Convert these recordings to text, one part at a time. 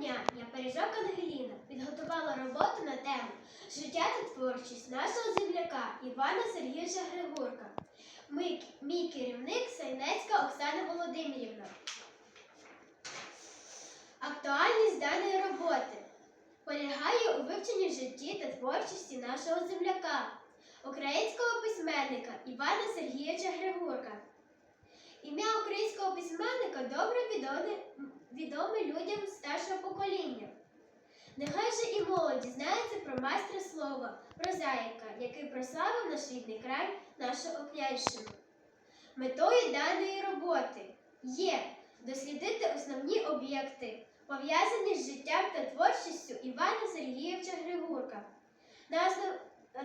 дня я Пережок Ангеліна підготувала роботу на тему Життя та творчість нашого земляка Івана Сергійовича Григорка. Мій, мій керівник Сайнецька Оксана Володимирівна. Актуальність даної роботи полягає у вивченні житті та творчості нашого земляка, українського письменника Івана Сергійовича Григорка. Ім'я українського письменника добре відоме, відоме людям старшого покоління. Нехай же і молодь дізнається про майстра слова, прозаїка, який прославив наш рідний край, нашу Окнянщину. Метою даної роботи є дослідити основні об'єкти, пов'язані з життям та творчістю Івана Сергійовича Григорка. На, основ...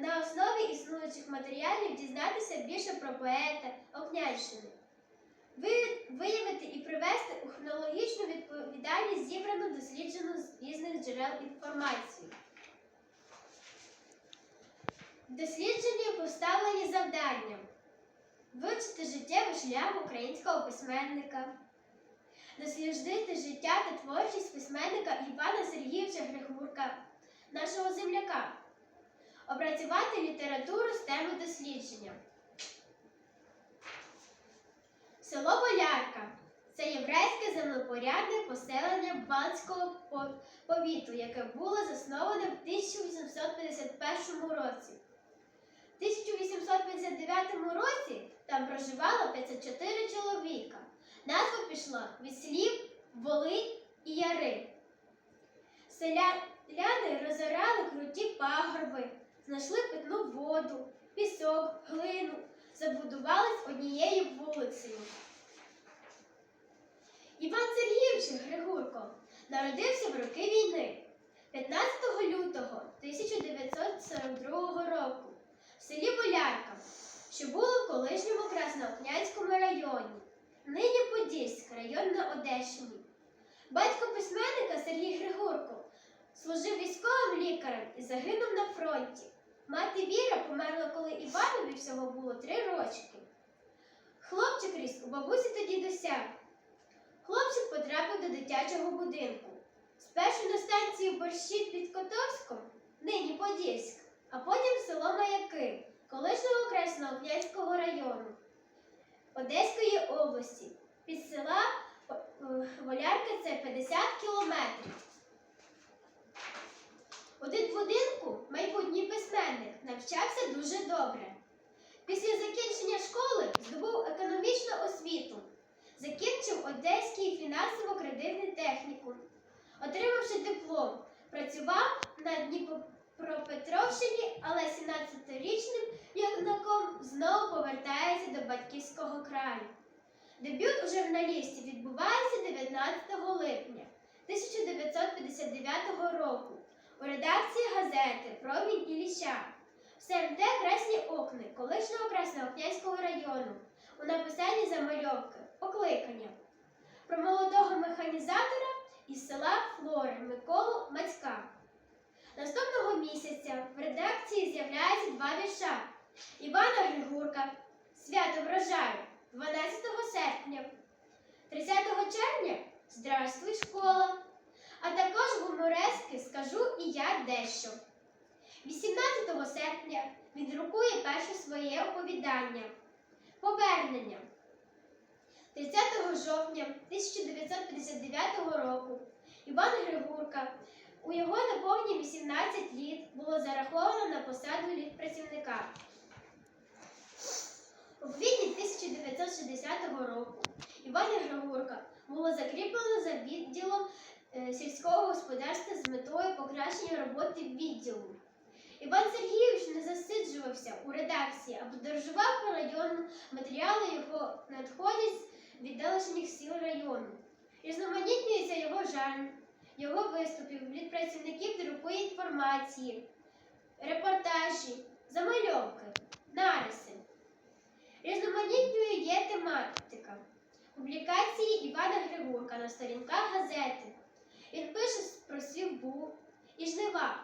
на основі існуючих матеріалів дізнатися більше про поета Окнянщини. Ви- Виявити і привести у хронологічну відповідальність зібрану досліджену з різних джерел інформації. Дослідження поставлені завданням вивчити життєвий шлях українського письменника, дослідити життя та творчість письменника Івана Сергійовича Григорка, нашого земляка, опрацювати літературу з теми дослідження. Село Болярка це єврейське землепорядне поселення Банського повіту, яке було засноване в 1851 році. В 1859 році там проживало 54 чоловіка. Назва пішла від слів Воли і Яри. Селяни розорали круті пагорби, знайшли питну воду, пісок, глину, забудувались однією вулицею. Іван Сергійович Григорко народився в роки війни 15 лютого 1942 року в селі Болярка, що було в колишньому Красноокнянському районі, нині Подільськ, район на Одещині. Батько письменника Сергій Григорко служив військовим лікарем і загинув на фронті. Мати Віра померла, коли Іванові всього було три рочки. Хлопчик ріс у бабусі та дідуся. Хлопчик потрапив до дитячого будинку. Спершу на станцію борщі під Котовськом, нині Подільськ, а потім село Маяки, колишнього Красноокнянського району Одеської області. Під села е, Волярка це 50 кілометрів. Один будинку майбутній письменник навчався дуже добре. Після закінчення школи здобув економічну освіту, закінчив Одеський фінансово-кредитний технікум. Отримавши диплом, працював на Дніпропетровщині, але 17-річним юнаком знову повертається до батьківського краю. Дебют у журналісті відбувається 19 липня 1959 року у редакції газети Промінь Ілліча в СМТ Красні Окни колишнього Красноокнянського району у написанні замальовки Покликання. Про молодого механізатора із села Флори Миколу Мацька. Наступного місяця в редакції з'являється два вірша. Івана Григорка Свято врожаю. 12 серпня, 30 червня. Здравствуй, школа! А також гуморески скажу і я дещо. 18 серпня він друкує перше своє оповідання Повернення. 30 жовтня 1959 року Іван Григорка у його наповні 18 літ було зараховано на посаду літпрацівника. У квітні 1960 року Івана Григорка було закріплено за відділом покращення роботи відділу. Іван Сергійович не засиджувався у редакції, а подорожував по району. Матеріали його надходять з віддалених сіл району. Різноманітнюється його жанр, його виступів, від працівників друкує інформації, репортажі, замальовки, нариси. Різноманітною є тематика. Публікації Івана Григорка на сторінках газети. Він пише про сівбу і жнива,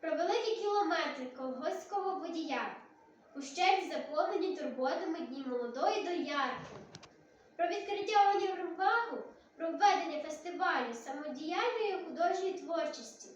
про великі кілометри колгоспського водія, ущерб заповнені турботами дні молодої доярки, про відкриття універмагу, про введення фестивалю самодіяльної художньої творчості.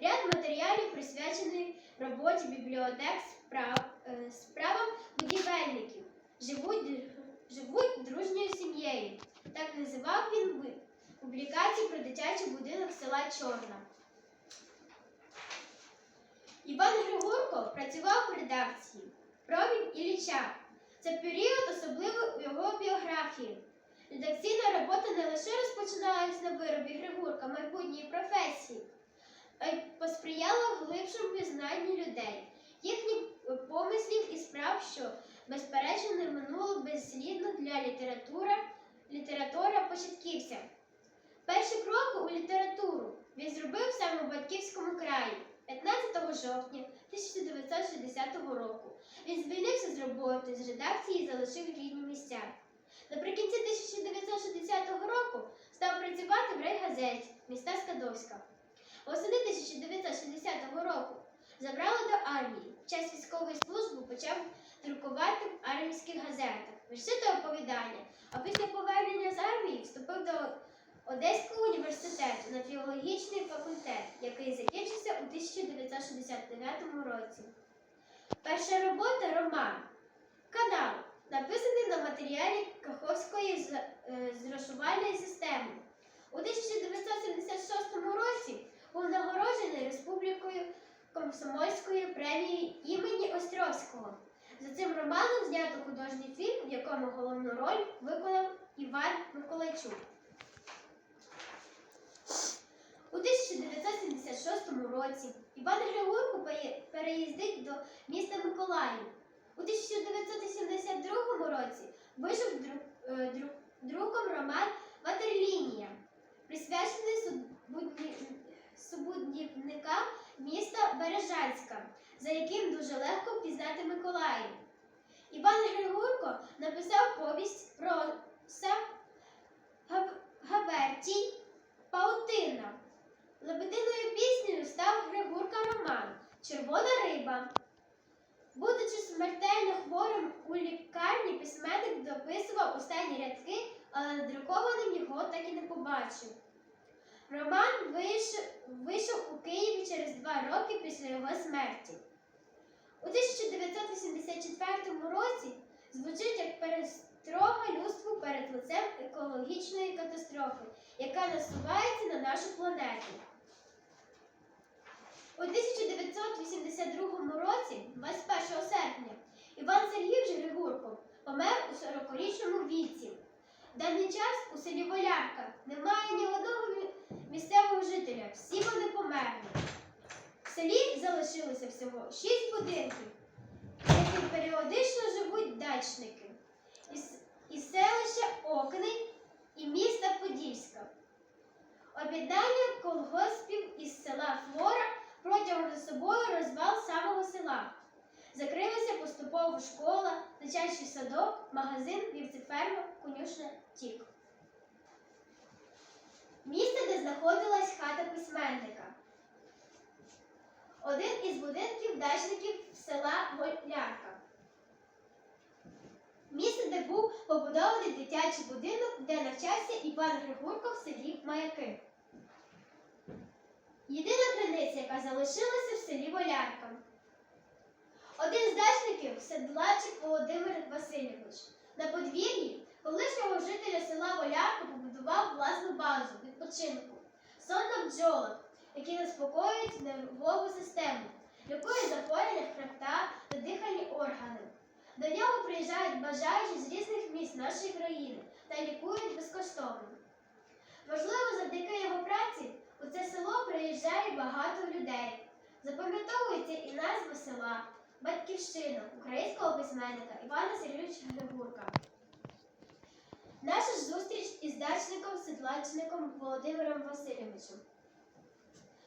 Ряд матеріалів присвячений роботі бібліотек справ, е, справам будівельників. Живуть, живуть дружньою сім'єю. Так називав він публікації про дитячий будинок села Чорна. Іван Григорко працював в редакції Промінь Ілліча. Це період особливий у його біографії. Редакційна робота не лише розпочиналась на виробі Григорка майбутньої професії, а й посприяла глибшому пізнанню людей, їхніх помислів і справ, що безперечно не минуло безслідно для літератури, літератора початківця. Перші кроки у літературу він зробив саме у батьківському краї 15 жовтня 1960 року. Він звільнився з роботи з редакції і залишив рідні місця. Наприкінці 1960 року став працювати в райгазеті міста Скадовська. Восени 1960 року забрали до армії. В час військової служби почав друкувати в армійських газетах, вірші та оповідання. А після повернення з армії на факультет, який закінчився у 1969 році. Перша робота роман Канал, написаний на матеріалі Каховської е, зрошувальної системи. У 1976 році був нагороджений Республікою Комсомольською премією імені Островського. За цим романом знято художній фільм, в якому головну роль виконав Іван Миколайчук. У 1976 році Іван Григорко переїздить до міста Миколаїв. У 1972 році вийшов дру- е, друком роман Ватерлінія, присвячений субудівникам міста Бережанська, за яким дуже легко впізнати Миколаїв. Іван Григорко написав повість про Червона риба. Будучи смертельно хворим у лікарні, письменник дописував останні рядки, але надрукованим його так і не побачив. Роман вийшов, вийшов у Києві через два роки після його смерті. У 1984 році звучить як перестрога людству перед лицем екологічної катастрофи, яка насувається на нашу планету. У 1982 році, 21 серпня, Іван Сергійович Григорко помер у 40-річному віці. В даний час у селі Волярка немає ні одного місцевого жителя, всі вони померли. В селі залишилося всього шість будинків, в яких періодично живуть дачники із селища Окни і міста Подільська. Об'єднання самого села. Закрилася поступово школа, дитячий садок, магазин, вівцеферма, конюшня, тік. Місце, де знаходилась хата письменника. Один із будинків дачників села Волярка. Місце, де був побудований дитячий будинок, де навчався Іван Григорко в селі Маяки. Єдина криниця, яка залишилася в селі Волярка. Седлачик Володимир Васильович. На подвір'ї колишнього жителя села Волярка побудував власну базу відпочинку. Сон на які заспокоюють нервову систему, лікують запалення хребта та дихальні органи. До нього приїжджають бажаючі з різних міст нашої країни та лікують безкоштовно. Можливо, завдяки його праці у це село приїжджає багато людей. Запам'ятовується і назва села, батьківщина українського письменника Івана Сергійовича Григурка. Наша ж зустріч із дачником седлачником Володимиром Васильовичем.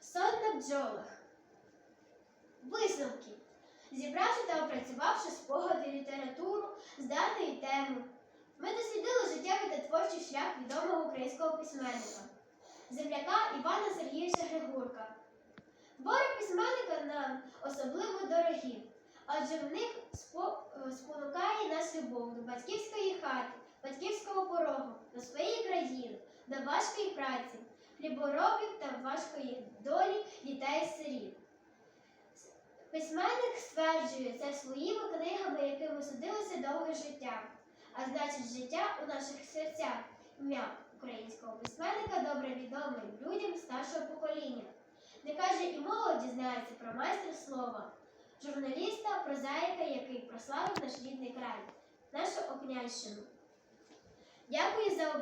Сон на бджолах. Висновки. Зібравши та опрацювавши спогади, літературу з і теми, ми дослідили життєвий та творчий шлях відомого українського письменника, земляка Івана Сергійовича Григурка. Твори письменника нам особливо дорогі, адже в них е, спонукає нас любов до батьківської хати, батьківського порогу, до своєї країни, до важкої праці, хліборобів та важкої долі дітей-сиріт. Письменник стверджує це своїми книгами, якими судилося довге життя, а значить, життя у наших серцях. Ім'я українського письменника добре відоме людям старшого покоління. Не каже і молодь дізнається про майстра слова, журналіста, прозаїка, який прославив наш рідний край, нашу Окнящину. Дякую за увагу.